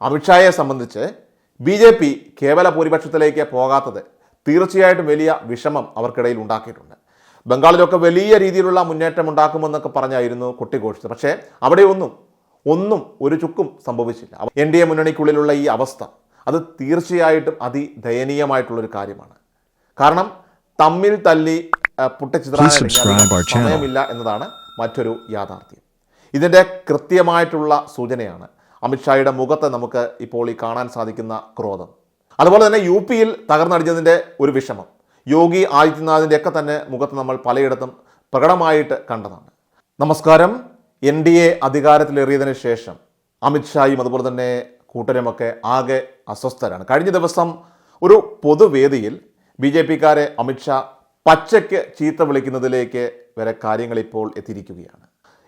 അമിത്ഷായെ സംബന്ധിച്ച് B J P കേവല ഭൂരിപക്ഷത്തിലേക്ക് പോകാത്തത് തീർച്ചയായിട്ടും വലിയ വിഷമം അവർക്കിടയിൽ ഉണ്ടാക്കിയിട്ടുണ്ട്. ബംഗാളിലൊക്കെ വലിയ രീതിയിലുള്ള മുന്നേറ്റം ഉണ്ടാക്കുമെന്നൊക്കെ പറഞ്ഞായിരുന്നു കൊട്ടിഘോഷിച്ചത്. പക്ഷേ അവിടെ ഒന്നും ഒന്നും ഒരു ചുക്കും സംഭവിച്ചില്ല. എൻ ഡി എ മുന്നണിക്കുള്ളിലുള്ള ഈ അവസ്ഥ അത് തീർച്ചയായിട്ടും അതിദയനീയമായിട്ടുള്ളൊരു കാര്യമാണ്. കാരണം തമ്മിൽ തല്ലി Putta പൊട്ടിച്ചിതറാൻ Please subscribe our channel. സമയമില്ല എന്നതാണ് മറ്റൊരു യാഥാർത്ഥ്യം. ഇതിന്റെ കൃത്യമായിട്ടുള്ള സൂചനയാണ് അമിത്ഷായുടെ മുഖത്ത് നമുക്ക് ഇപ്പോൾ ഈ കാണാൻ സാധിക്കുന്ന ക്രോധം. അതുപോലെ തന്നെ യു പിയിൽ തകർന്നടിഞ്ഞതിന്റെ ഒരു വിഷമം. യോഗി ആദിത്യനാഥിന്റെ ഒക്കെ തന്നെ മുഖത്ത് നമ്മൾ പലയിടത്തും പ്രകടമായിട്ട് കണ്ടതാണ്. നമസ്കാരം. എൻ ഡി എ അധികാരത്തിലേറിയതിനു ശേഷം അമിത്ഷായും അതുപോലെ തന്നെ കൂട്ടരുമൊക്കെ ആകെ അസ്വസ്ഥരാണ്. കഴിഞ്ഞ ദിവസം ഒരു പൊതുവേദിയിൽ ബി ജെ പിക്കാരെ അമിത്ഷാ പച്ചയ്ക്ക് ചീത്ത വിളിക്കുന്നതിലേക്ക് വരെ കാര്യങ്ങൾ ഇപ്പോൾ എത്തിയിരിക്കുകയാണ്.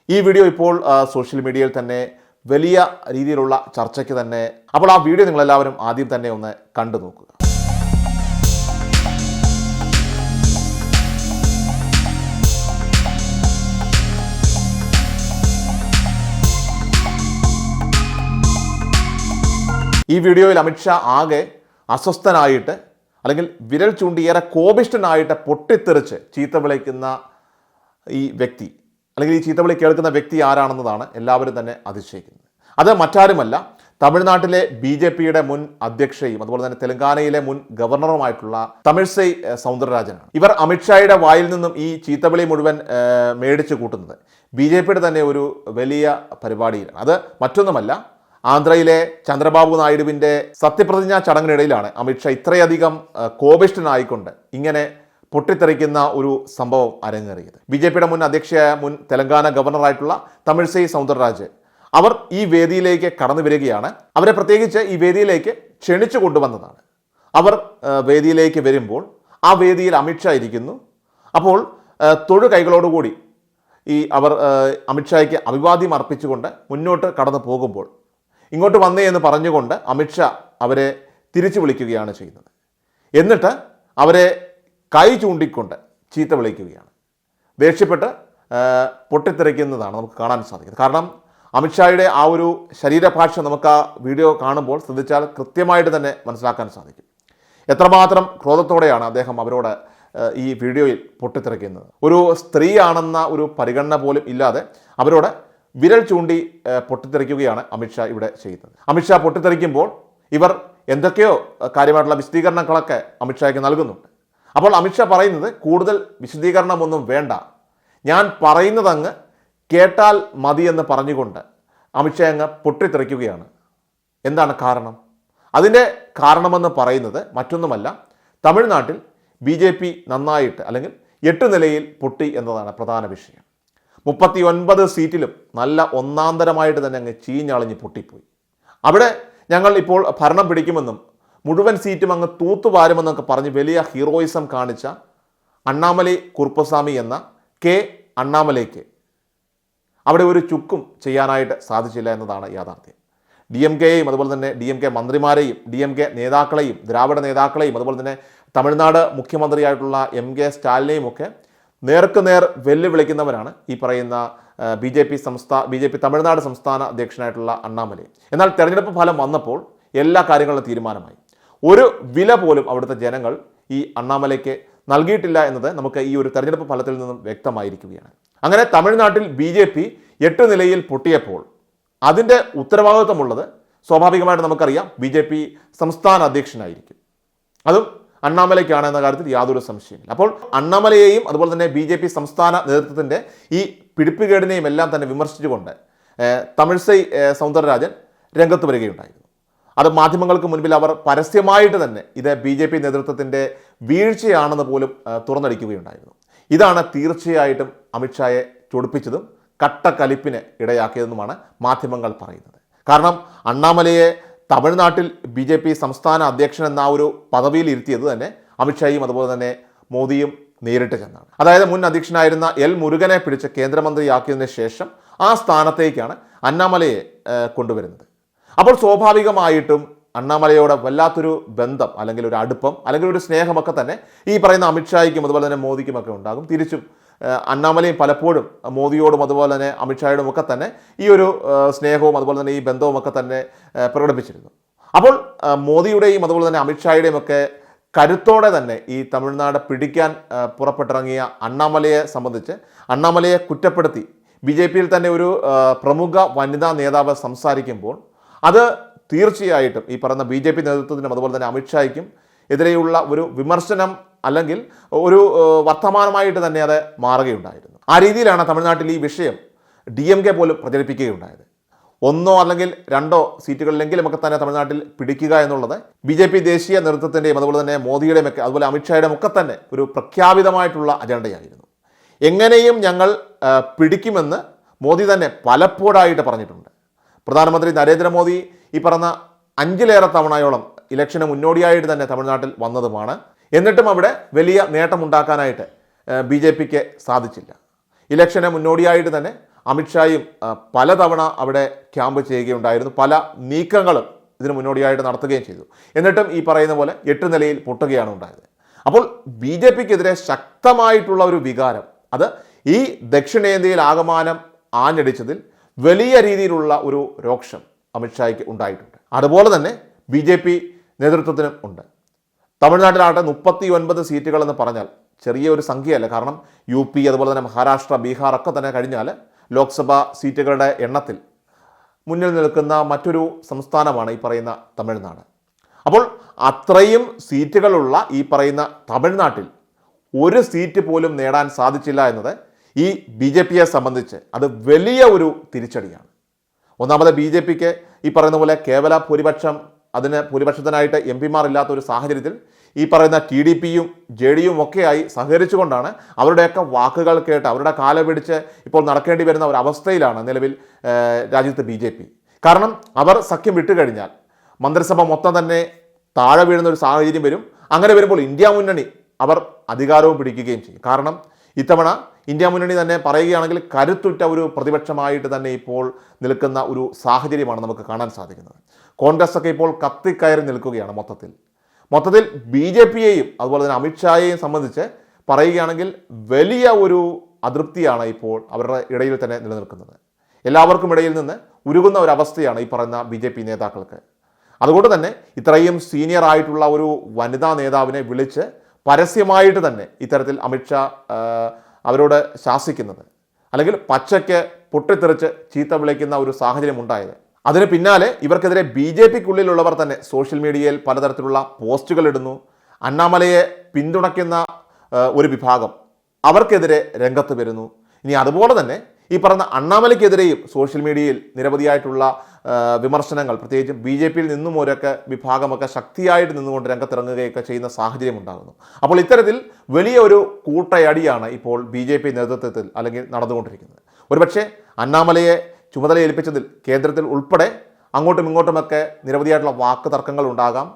ഈ വീഡിയോ ഇപ്പോൾ സോഷ്യൽ മീഡിയയിൽ തന്നെ വലിയ രീതിയിലുള്ള ചർച്ചയ്ക്ക് തന്നെ. അപ്പോൾ ആ വീഡിയോ നിങ്ങളെല്ലാവരും ആദ്യം തന്നെ ഒന്ന് കണ്ടു നോക്കുക. ഈ വീഡിയോയിൽ അമിത്ഷാ ആകെ അസ്വസ്ഥനായിട്ട് അല്ലെങ്കിൽ വിരൽ ചൂണ്ടി ഏറെ കോപിഷ്ടനായിട്ട് പൊട്ടിത്തെറിച്ച് ചീത്ത വിളിക്കുന്ന ഈ വ്യക്തി അല്ലെങ്കിൽ ഈ ചീത്തവിളി കേൾക്കുന്ന വ്യക്തി ആരാണെന്നതാണ് എല്ലാവരും തന്നെ അതിശയിക്കുന്നത്. അത് മറ്റാരുമല്ല തമിഴ്നാട്ടിലെ ബി ജെ പിയുടെ മുൻ അധ്യക്ഷയും അതുപോലെ തന്നെ തെലങ്കാനയിലെ മുൻ ഗവർണറുമായിട്ടുള്ള തമിഴ്സൈ സൗന്ദരരാജനാണ്. ഇവർ അമിത്ഷായുടെ വായിൽ നിന്നും ഈ ചീത്തവിളി മുഴുവൻ മേടിച്ചു കൂട്ടുന്നത് ബി ജെ പിയുടെ തന്നെ ഒരു വലിയ പരിപാടിയിലാണ്. അത് മറ്റൊന്നുമല്ല ആന്ധ്രയിലെ ചന്ദ്രബാബു നായിഡുവിന്റെ സത്യപ്രതിജ്ഞാ ചടങ്ങിനിടയിലാണ് അമിത്ഷാ ഇത്രയധികം കോപിഷ്ടനായിക്കൊണ്ട് ഇങ്ങനെ പൊട്ടിത്തെറിക്കുന്ന ഒരു സംഭവം അരങ്ങേറിയത്. ബി ജെ പിയുടെ മുൻ അധ്യക്ഷയായ മുൻ തെലങ്കാന ഗവർണറായിട്ടുള്ള തമിഴ്സൈ സൗന്ദരരാജ് അവർ ഈ വേദിയിലേക്ക് കടന്നു വരികയാണ്. അവരെ പ്രത്യേകിച്ച് ഈ വേദിയിലേക്ക് ക്ഷണിച്ചു കൊണ്ടുവന്നതാണ്. അവർ വേദിയിലേക്ക് വരുമ്പോൾ ആ വേദിയിൽ അമിത്ഷാ ഇരിക്കുന്നു. അപ്പോൾ തൊഴു കൈകളോടുകൂടി ഈ അവർ അമിത്ഷായ്ക്ക് അഭിവാദ്യം അർപ്പിച്ചുകൊണ്ട് മുന്നോട്ട് കടന്നു പോകുമ്പോൾ ഇങ്ങോട്ട് വന്നേ എന്ന് പറഞ്ഞുകൊണ്ട് അമിത്ഷാ അവരെ തിരിച്ചു വിളിക്കുകയാണ് ചെയ്യുന്നത്. എന്നിട്ട് അവരെ കൈ ചൂണ്ടിക്കൊണ്ട് ചീത്ത വിളിക്കുകയാണ്. ദേഷ്യപ്പെട്ട് പൊട്ടിത്തെറിക്കുന്നതാണ് നമുക്ക് കാണാൻ സാധിക്കുന്നത്. കാരണം അമിത്ഷായുടെ ആ ഒരു ശരീരഭാഷ നമുക്ക് ആ വീഡിയോ കാണുമ്പോൾ ശ്രദ്ധിച്ചാൽ കൃത്യമായിട്ട് തന്നെ മനസ്സിലാക്കാൻ സാധിക്കും. എത്രമാത്രം ക്രോധത്തോടെയാണ് അദ്ദേഹം അവരോട് ഈ വീഡിയോയിൽ പൊട്ടിത്തെറിക്കുന്നത്. ഒരു സ്ത്രീയാണെന്ന ഒരു പരിഗണന പോലും ഇല്ലാതെ അവരോട് വിരൽ ചൂണ്ടി പൊട്ടിത്തെറിക്കുകയാണ് അമിത്ഷാ ഇവിടെ ചെയ്യുന്നത്. അമിത്ഷാ പൊട്ടിത്തെറിക്കുമ്പോൾ ഇവർ എന്തൊക്കെയോ കാര്യമായിട്ടുള്ള വിശദീകരണങ്ങളൊക്കെ അമിത്ഷായ്ക്ക് നൽകുന്നുണ്ട്. അപ്പോൾ അമിത്ഷാ പറയുന്നത് കൂടുതൽ വിശദീകരണമൊന്നും വേണ്ട. ഞാൻ പറയുന്നതങ്ങ് കേട്ടാൽ മതിയെന്ന് പറഞ്ഞുകൊണ്ട് അമിത്ഷാ അങ്ങ് പൊട്ടിത്തെറിക്കുകയാണ്. എന്താണ് കാരണം? അതിന്റെ കാരണമെന്ന് പറയുന്നത് മറ്റൊന്നുമല്ല തമിഴ്നാട്ടിൽ ബി ജെ പി നന്നായിട്ട് അല്ലെങ്കിൽ എട്ട് നിലയിൽ പൊട്ടി എന്നതാണ് പ്രധാന വിഷയം. മുപ്പത്തി ഒൻപത് സീറ്റിലും നല്ല ഒന്നാന്തരമായിട്ട് തന്നെ അങ്ങ് ചീഞ്ഞളിഞ്ഞ് പൊട്ടിപ്പോയി. അവിടെ ഞങ്ങൾ ഇപ്പോൾ ഭരണം പിടിക്കുമെന്നും മുഴുവൻ സീറ്റും അങ്ങ് തൂത്തുവാരുമെന്നൊക്കെ പറഞ്ഞ് വലിയ ഹീറോയിസം കാണിച്ച അണ്ണാമലൈ കുറുപ്പസ്വാമി എന്ന കെ അണ്ണാമലൈക്ക് അവിടെ ഒരു ചുക്കും ചെയ്യാനായിട്ട് സാധിച്ചില്ല എന്നതാണ് യാഥാർത്ഥ്യം. ഡി എം കെയെയും അതുപോലെ തന്നെ ഡി എം കെ മന്ത്രിമാരെയും ഡി എം കെ നേതാക്കളെയും ദ്രാവിഡ നേതാക്കളെയും അതുപോലെ തന്നെ തമിഴ്നാട് മുഖ്യമന്ത്രിയായിട്ടുള്ള എം കെ സ്റ്റാലിനെയും ഒക്കെ നേർക്ക് നേർ വെല്ലുവിളിക്കുന്നവരാണ് ഈ പറയുന്ന ബി ജെ പി സംസ്ഥാന ബി ജെ പി തമിഴ്നാട് സംസ്ഥാന അധ്യക്ഷനായിട്ടുള്ള അണ്ണാമലൈ. എന്നാൽ തെരഞ്ഞെടുപ്പ് ഫലം വന്നപ്പോൾ എല്ലാ കാര്യങ്ങളും തീരുമാനമായി. ഒരു വില പോലും അവിടുത്തെ ജനങ്ങൾ ഈ അണ്ണാമലയ്ക്ക് നൽകിയിട്ടില്ല എന്നത് നമുക്ക് ഈ ഒരു തെരഞ്ഞെടുപ്പ് ഫലത്തിൽ നിന്നും വ്യക്തമായിരിക്കുകയാണ്. അങ്ങനെ തമിഴ്നാട്ടിൽ ബി ജെ പി എട്ട് നിലയിൽ പൊട്ടിയപ്പോൾ അതിന്റെ ഉത്തരവാദിത്വമുള്ളത് സ്വാഭാവികമായിട്ട് നമുക്കറിയാം ബി ജെ പി സംസ്ഥാന അധ്യക്ഷനായിരിക്കും. അതും അണ്ണാമലയ്ക്കാണ് എന്ന കാര്യത്തിൽ യാതൊരു സംശയമില്ല അപ്പോൾ അണ്ണാമലയെയും അതുപോലെ തന്നെ ബി ജെ പി സംസ്ഥാന നേതൃത്വത്തിന്റെ ഈ പിടിപ്പുകേടിനെയും എല്ലാം തന്നെ വിമർശിച്ചുകൊണ്ട് തമിഴ്സൈ സൗന്ദരരാജൻ രംഗത്ത് വരികയുണ്ടായിരുന്നു അത് മാധ്യമങ്ങൾക്ക് മുൻപിൽ അവർ പരസ്യമായിട്ട് തന്നെ ഇത് ബി ജെ പി നേതൃത്വത്തിന്റെ വീഴ്ചയാണെന്ന് പോലും തുറന്നടിക്കുകയുണ്ടായിരുന്നു. ഇതാണ് തീർച്ചയായിട്ടും അമിത്ഷായെ ചൊടിപ്പിച്ചതും കട്ടക്കലിപ്പിന് ഇടയാക്കിയതെന്നുമാണ് മാധ്യമങ്ങൾ പറയുന്നത്. കാരണം അണ്ണാമലയെ തമിഴ്നാട്ടിൽ ബി ജെ പി സംസ്ഥാന അധ്യക്ഷൻ എന്ന ഒരു പദവിയിൽ ഇരുത്തിയത് തന്നെ അമിത്ഷായും അതുപോലെ തന്നെ മോദിയും നേരിട്ട് ചെന്നാണ്. അതായത് മുൻ അധ്യക്ഷനായിരുന്ന എൽ മുരുകനെ പിടിച്ച് കേന്ദ്രമന്ത്രിയാക്കിയതിന് ശേഷം ആ സ്ഥാനത്തേക്കാണ് അന്നാമലയെ കൊണ്ടുവരുന്നത്. അപ്പോൾ സ്വാഭാവികമായിട്ടും അണ്ണാമലയോട് വല്ലാത്തൊരു ബന്ധം അല്ലെങ്കിൽ ഒരു അടുപ്പം അല്ലെങ്കിൽ ഒരു സ്നേഹമൊക്കെ തന്നെ ഈ പറയുന്ന അമിത്ഷായ്ക്കും അതുപോലെ തന്നെ മോദിക്കുമൊക്കെ ഉണ്ടാകും. തിരിച്ചും അണ്ണാമലയും പലപ്പോഴും മോദിയോടും അതുപോലെ തന്നെ അമിത്ഷായോടും ഒക്കെ തന്നെ ഈ ഒരു സ്നേഹവും അതുപോലെ തന്നെ ഈ ബന്ധവും ഒക്കെ തന്നെ പ്രകടിപ്പിച്ചിരുന്നു. അപ്പോൾ മോദിയുടെയും അതുപോലെ തന്നെ അമിത്ഷായുടെയും ഒക്കെ കരുത്തോടെ തന്നെ ഈ തമിഴ്നാട് പിടിക്കാൻ പുറപ്പെട്ടിറങ്ങിയ അണ്ണാമലയെ സംബന്ധിച്ച് അണ്ണാമലയെ കുറ്റപ്പെടുത്തി ബി ജെ പിയിൽ തന്നെ ഒരു പ്രമുഖ വനിതാ നേതാവ് സംസാരിക്കുമ്പോൾ അത് തീർച്ചയായിട്ടും ഈ പറഞ്ഞ ബി ജെ പി നേതൃത്വത്തിനും അതുപോലെ തന്നെ അമിത്ഷായ്ക്കും എതിരെയുള്ള ഒരു വിമർശനം അല്ലെങ്കിൽ ഒരു വർത്തമാനമായിട്ട് തന്നെ അത് മാറുകയുണ്ടായിരുന്നു. ആ രീതിയിലാണ് തമിഴ്നാട്ടിൽ ഈ വിഷയം ഡി എം കെ പോലും പ്രചരിപ്പിക്കുകയുണ്ടായത്. ഒന്നോ അല്ലെങ്കിൽ രണ്ടോ സീറ്റുകളിലെങ്കിലും ഒക്കെ തന്നെ തമിഴ്നാട്ടിൽ പിടിക്കുക എന്നുള്ളത് ബി ജെ പി ദേശീയ നേതൃത്വത്തിന്റെയും അതുപോലെ തന്നെ മോദിയുടെയും ഒക്കെ അതുപോലെ അമിത്ഷായുടെയും ഒക്കെ തന്നെ ഒരു പ്രഖ്യാപിതമായിട്ടുള്ള അജണ്ടയായിരുന്നു. എങ്ങനെയും ഞങ്ങൾ പിടിക്കുമെന്ന് മോദി തന്നെ പലപ്പോഴായിട്ട് പറഞ്ഞിട്ടുണ്ട്. പ്രധാനമന്ത്രി നരേന്ദ്രമോദി ഈ പറഞ്ഞ അഞ്ചിലേറെ തവണയോളം ഇലക്ഷന് മുന്നോടിയായിട്ട് തന്നെ തമിഴ്നാട്ടിൽ വന്നതുമാണ്. എന്നിട്ടും അവിടെ വലിയ നേട്ടമുണ്ടാക്കാനായിട്ട് ബി ജെ പിക്ക് സാധിച്ചില്ല. ഇലക്ഷന് മുന്നോടിയായിട്ട് തന്നെ അമിത്ഷായും പലതവണ അവിടെ ക്യാമ്പ് ചെയ്യുകയുണ്ടായിരുന്നു. പല നീക്കങ്ങളും ഇതിന് മുന്നോടിയായിട്ട് നടത്തുകയും ചെയ്തു. എന്നിട്ടും ഈ പറയുന്ന പോലെ എട്ട് നിലയിൽ പൊട്ടുകയാണ് ഉണ്ടായത്. അപ്പോൾ ബി ജെ പിക്കെതിരെ ശക്തമായിട്ടുള്ള ഒരു വികാരം അത് ഈ ദക്ഷിണേന്ത്യയിൽ ആകമാനം ആഞ്ഞടിച്ചതിൽ വലിയ രീതിയിലുള്ള ഒരു രോക്ഷം അമിത്ഷായ്ക്ക് ഉണ്ടായിട്ടുണ്ട്. അതുപോലെ തന്നെ ബി ജെ പി നേതൃത്വത്തിനും ഉണ്ട്. തമിഴ്നാട്ടിലാകട്ടെ മുപ്പത്തി ഒൻപത് സീറ്റുകൾ എന്ന് പറഞ്ഞാൽ ചെറിയ ഒരു സംഖ്യയല്ല. കാരണം യു പി അതുപോലെ തന്നെ മഹാരാഷ്ട്ര ബീഹാർ ഒക്കെ തന്നെ കഴിഞ്ഞാൽ ലോക്സഭാ സീറ്റുകളുടെ എണ്ണത്തിൽ മുന്നിൽ നിൽക്കുന്ന മറ്റൊരു സംസ്ഥാനമാണ് ഈ പറയുന്ന തമിഴ്നാട്. അപ്പോൾ അത്രയും സീറ്റുകളുള്ള ഈ പറയുന്ന തമിഴ്നാട്ടിൽ ഒരു സീറ്റ് പോലും നേടാൻ സാധിച്ചില്ല എന്നത് ഈ ബി ജെ പിയെ സംബന്ധിച്ച് അത് വലിയ ഒരു തിരിച്ചടിയാണ്. ഒന്നാമത് ബി ജെ പിക്ക് ഈ പറയുന്ന പോലെ കേവല ഭൂരിപക്ഷം അതിന് ഭൂരിപക്ഷത്തിനായിട്ട് എം പിമാർ ഇല്ലാത്ത ഒരു സാഹചര്യത്തിൽ ഈ പറയുന്ന ടി ഡി പിയും ജെ ഡിയും ഒക്കെയായി സഹകരിച്ചുകൊണ്ടാണ് അവരുടെയൊക്കെ വാക്കുകൾ കേട്ട് അവരുടെ കാല പിടിച്ച് ഇപ്പോൾ നടക്കേണ്ടി വരുന്ന ഒരു അവസ്ഥയിലാണ് നിലവിൽ രാജ്യത്ത് ബി ജെ പി. കാരണം അവർ സഖ്യം വിട്ടുകഴിഞ്ഞാൽ മന്ത്രിസഭ മൊത്തം തന്നെ താഴെ വീഴുന്ന ഒരു സാഹചര്യം വരും. അങ്ങനെ വരുമ്പോൾ ഇന്ത്യ മുന്നണി അവർ അധികാരവും പിടിക്കുകയും ചെയ്യും. കാരണം ഇത്തവണ ഇന്ത്യ മുന്നണി തന്നെ പറയുകയാണെങ്കിൽ കരുത്തുറ്റ ഒരു പ്രതിപക്ഷമായിട്ട് തന്നെ ഇപ്പോൾ നിൽക്കുന്ന ഒരു സാഹചര്യമാണ് നമുക്ക് കാണാൻ സാധിക്കുന്നത്. കോൺഗ്രസ് ഒക്കെ ഇപ്പോൾ കത്തിക്കയറി നിൽക്കുകയാണ് മൊത്തത്തിൽ. മൊത്തത്തിൽ ബി ജെ പിയെയും അതുപോലെ തന്നെ അമിത്ഷായെയും സംബന്ധിച്ച് പറയുകയാണെങ്കിൽ വലിയ ഒരു അതൃപ്തിയാണ് ഇപ്പോൾ അവരുടെ ഇടയിൽ തന്നെ നിലനിൽക്കുന്നത്. എല്ലാവർക്കും ഇടയിൽ നിന്ന് ഉരുകുന്ന ഒരു അവസ്ഥയാണ് ഈ പറയുന്ന ബി ജെ പി നേതാക്കൾക്ക്. അതുകൊണ്ട് തന്നെ ഇത്രയും സീനിയർ ആയിട്ടുള്ള ഒരു വനിതാ നേതാവിനെ വിളിച്ച് പരസ്യമായിട്ട് തന്നെ ഇത്തരത്തിൽ അമിത്ഷാ അവരോട് ശാസിക്കുന്നത്. അല്ലെങ്കിൽ പച്ചയ്ക്ക് പൊട്ടിത്തെറിച്ച് ചീത്ത വിളിക്കുന്ന ഒരു സാഹചര്യം ഉണ്ടായത്. അതിന് പിന്നാലെ ഇവർക്കെതിരെ ബി ജെ പിക്കുള്ളിലുള്ളവർ തന്നെ സോഷ്യൽ മീഡിയയിൽ പലതരത്തിലുള്ള പോസ്റ്റുകൾ ഇടുന്നു. അണ്ണാമലയെ പിന്തുണയ്ക്കുന്ന ഒരു വിഭാഗം അവർക്കെതിരെ രംഗത്ത് വരുന്നു. ഇനി അതുപോലെ തന്നെ ഈ പറഞ്ഞ അണ്ണാമലയ്ക്കെതിരെയും സോഷ്യൽ മീഡിയയിൽ നിരവധിയായിട്ടുള്ള വിമർശനങ്ങൾ പ്രത്യേകിച്ച് ബി ജെ പിയിൽ നിന്നും ഒരൊക്കെ വിഭാഗമൊക്കെ ശക്തിയായിട്ട് നിന്നുകൊണ്ട് രംഗത്തിറങ്ങുകയൊക്കെ ചെയ്യുന്ന സാഹചര്യം ഉണ്ടാകുന്നു. അപ്പോൾ ഇത്തരത്തിൽ വലിയ ഒരു കൂട്ടയടിയാണ് ഇപ്പോൾ ബി ജെ പി നേതൃത്വത്തിൽ അല്ലെങ്കിൽ നടന്നുകൊണ്ടിരിക്കുന്നത്. ഒരുപക്ഷെ അണ്ണാമലയെ ചുമതല ഏൽപ്പിച്ചതിൽ കേന്ദ്രത്തിൽ ഉൾപ്പെടെ അങ്ങോട്ടും ഇങ്ങോട്ടുമൊക്കെ നിരവധിയായിട്ടുള്ള വാക്ക് തർക്കങ്ങൾ ഉണ്ടാകാം.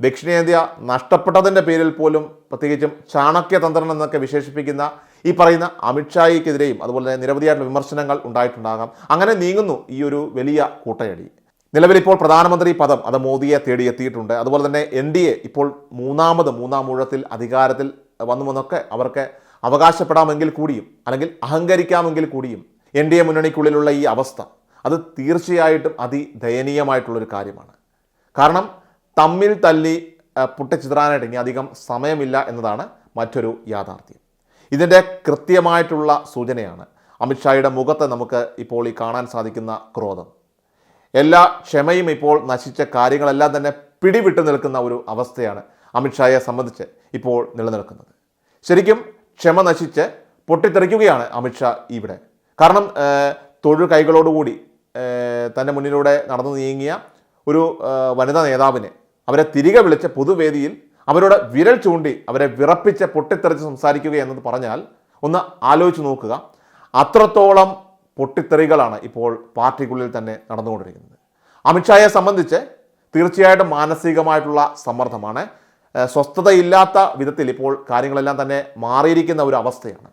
ദക്ഷിണേന്ത്യ നഷ്ടപ്പെട്ടതിന്റെ പേരിൽ പോലും പ്രത്യേകിച്ചും ചാണക്യതന്ത്രം എന്നൊക്കെ വിശേഷിപ്പിക്കുന്ന ഈ പറയുന്ന അമിത്ഷായിക്കെതിരെയും അതുപോലെ തന്നെ നിരവധിയായിട്ടുള്ള വിമർശനങ്ങൾ ഉണ്ടായിട്ടുണ്ടാകാം. അങ്ങനെ നീങ്ങുന്നു ഈ ഒരു വലിയ കൂട്ടയടി. നിലവിലിപ്പോൾ പ്രധാനമന്ത്രി പദം അത് മോദിയെ തേടിയെത്തിയിട്ടുണ്ട് അതുപോലെ തന്നെ എൻ ഡി എ ഇപ്പോൾ മൂന്നാമത് മൂന്നാം ഊഴത്തിൽ അധികാരത്തിൽ വന്നുവെന്നൊക്കെ അവർക്ക് അവകാശപ്പെടാമെങ്കിൽ കൂടിയും അല്ലെങ്കിൽ അഹങ്കരിക്കാമെങ്കിൽ കൂടിയും എൻ ഡി എ മുന്നണിക്കുള്ളിലുള്ള ഈ അവസ്ഥ അത് തീർച്ചയായിട്ടും അതിദയനീയമായിട്ടുള്ളൊരു കാര്യമാണ്. കാരണം തമ്മിൽ തല്ലി പുട്ടിച്ചിതറാനായിട്ട് ഇനി അധികം സമയമില്ല എന്നതാണ് മറ്റൊരു യാഥാർത്ഥ്യം. ഇതിന്റെ കൃത്യമായിട്ടുള്ള സൂചനയാണ്. അമിത്ഷായുടെ മുഖത്ത് നമുക്ക് ഇപ്പോൾ ഈ കാണാൻ സാധിക്കുന്ന ക്രോധം. എല്ലാ ക്ഷമയും ഇപ്പോൾ നശിച്ച കാര്യങ്ങളെല്ലാം തന്നെ പിടിവിട്ട് നിൽക്കുന്ന ഒരു അവസ്ഥയാണ് അമിത്ഷായെ സംബന്ധിച്ച് ഇപ്പോൾ നിലനിൽക്കുന്നത്. ശരിക്കും ക്ഷമ നശിച്ച് പൊട്ടിത്തെറിക്കുകയാണ് അമിത്ഷാ ഇവിടെ. കാരണം തൊഴിൽ തൊഴു കൈകളോടുകൂടി തന്റെ മുന്നിലൂടെ നടന്നു നീങ്ങിയ ഒരു വനിതാ നേതാവിനെ അവരെ തിരികെ വിളിച്ച പൊതുവേദിയിൽ അവരോട് വിരൽ ചൂണ്ടി അവരെ വിറപ്പിച്ച് പൊട്ടിത്തെറിച്ച് സംസാരിക്കുക എന്നത് പറഞ്ഞാൽ ഒന്ന് ആലോചിച്ച് നോക്കുക. അത്രത്തോളം പൊട്ടിത്തെറികളാണ് ഇപ്പോൾ പാർട്ടിക്കുള്ളിൽ തന്നെ നടന്നുകൊണ്ടിരിക്കുന്നത്. അമിത്ഷായെ സംബന്ധിച്ച് തീർച്ചയായിട്ടും മാനസികമായിട്ടുള്ള സമ്മർദ്ദമാണ്. സ്വസ്ഥതയില്ലാത്ത വിധത്തിൽ ഇപ്പോൾ കാര്യങ്ങളെല്ലാം തന്നെ മാറിയിരിക്കുന്ന ഒരു അവസ്ഥയാണ്.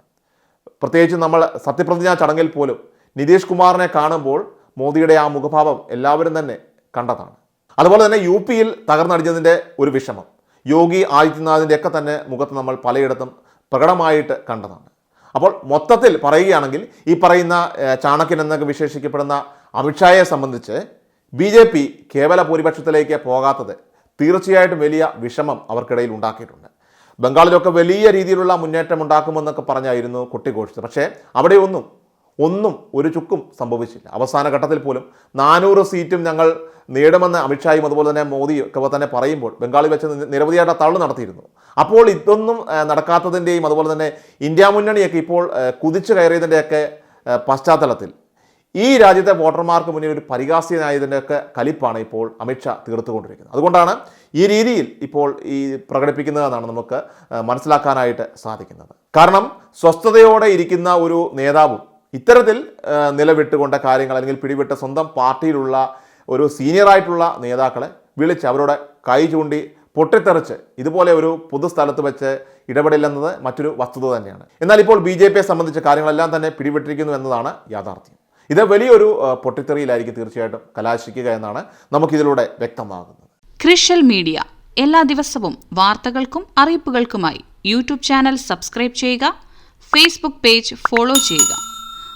പ്രത്യേകിച്ച് നമ്മൾ സത്യപ്രതിജ്ഞാ ചടങ്ങിൽ പോലും നിതീഷ് കുമാറിനെ കാണുമ്പോൾ മോദിയുടെ ആ മുഖഭാവം എല്ലാവരും തന്നെ കണ്ടതാണ്. അതുപോലെ തന്നെ യു പിയിൽ തകർന്നടിഞ്ഞതിന്റെ ഒരു വിഷമം. യോഗി ആദിത്യനാഥിന്റെ ഒക്കെ തന്നെ മുഖത്ത് നമ്മൾ പലയിടത്തും പ്രകടമായിട്ട് കണ്ടതാണ്. അപ്പോൾ മൊത്തത്തിൽ പറയുകയാണെങ്കിൽ ഈ പറയുന്ന ചാണക്യൻ എന്നൊക്കെ വിശേഷിക്കപ്പെടുന്ന അമിത്ഷായെ സംബന്ധിച്ച് ബി ജെ പി കേവല ഭൂരിപക്ഷത്തിലേക്ക് പോകാത്തത് തീർച്ചയായിട്ടും വലിയ വിഷമം അവർക്കിടയിൽ ഉണ്ടാക്കിയിട്ടുണ്ട്. ബംഗാളിലൊക്കെ വലിയ രീതിയിലുള്ള മുന്നേറ്റം ഉണ്ടാക്കുമെന്നൊക്കെ പറഞ്ഞായിരുന്നു കൊട്ടിഘോഷിച്ചത് പക്ഷേ അവിടെ ഒന്നും ഒരു ചുക്കും സംഭവിച്ചില്ല. അവസാന ഘട്ടത്തിൽ പോലും നാനൂറ് സീറ്റും ഞങ്ങൾ നേടുമെന്ന് അമിത്ഷായും അതുപോലെ തന്നെ മോദി ഒക്കെ തന്നെ പറയുമ്പോൾ ബംഗാളിൽ വെച്ച് നിരവധിയായിട്ട് തള്ളു നടത്തിയിരുന്നു. അപ്പോൾ ഇതൊന്നും നടക്കാത്തതിന്റെയും അതുപോലെ തന്നെ ഇന്ത്യ മുന്നണിയൊക്കെ ഇപ്പോൾ കുതിച്ചു കയറിയതിന്റെയൊക്കെ പശ്ചാത്തലത്തിൽ ഈ രാജ്യത്തെ വോട്ടർമാർക്ക് മുന്നിൽ ഒരു പരിഹാസ്യനായതിന്റെയൊക്കെ കലിപ്പാണ് ഇപ്പോൾ അമിത്ഷാ തീർത്തുകൊണ്ടിരിക്കുന്നത്. അതുകൊണ്ടാണ് ഈ രീതിയിൽ ഇപ്പോൾ ഈ പ്രകടിപ്പിക്കുന്നതെന്നാണ് നമുക്ക് മനസ്സിലാക്കാനായിട്ട് സാധിക്കുന്നത്. കാരണം സ്വസ്ഥതയോടെ ഇരിക്കുന്ന ഒരു നേതാവും ഇത്തരത്തിൽ നിലവിട്ടുകൊണ്ട കാര്യങ്ങൾ അല്ലെങ്കിൽ പിടിവിട്ട സ്വന്തം പാർട്ടിയിലുള്ള ഒരു സീനിയറായിട്ടുള്ള നേതാക്കളെ വിളിച്ച് അവരുടെ കൈ ചൂണ്ടി പൊട്ടിത്തെറിച്ച് ഇതുപോലെ ഒരു പൊതുസ്ഥലത്ത് വെച്ച് ഇടപെടില്ലെന്നത് മറ്റൊരു വസ്തുത തന്നെയാണ്. എന്നാൽ ഇപ്പോൾ ബി ജെ പിയെ സംബന്ധിച്ച കാര്യങ്ങളെല്ലാം തന്നെ പിടിപെട്ടിരിക്കുന്നു എന്നതാണ് യാഥാർത്ഥ്യം. ഇത് വലിയൊരു പൊട്ടിത്തെറിയിലായിരിക്കും തീർച്ചയായിട്ടും കലാശിക്കുക എന്നാണ് നമുക്കിതിലൂടെ വ്യക്തമാകുന്നത്. ക്രിഷ്യൽ മീഡിയ. എല്ലാ ദിവസവും വാർത്തകൾക്കും അറിയിപ്പുകൾക്കുമായി യൂട്യൂബ് ചാനൽ സബ്സ്ക്രൈബ് ചെയ്യുക ഫേസ്ബുക്ക് പേജ് ഫോളോ ചെയ്യുക.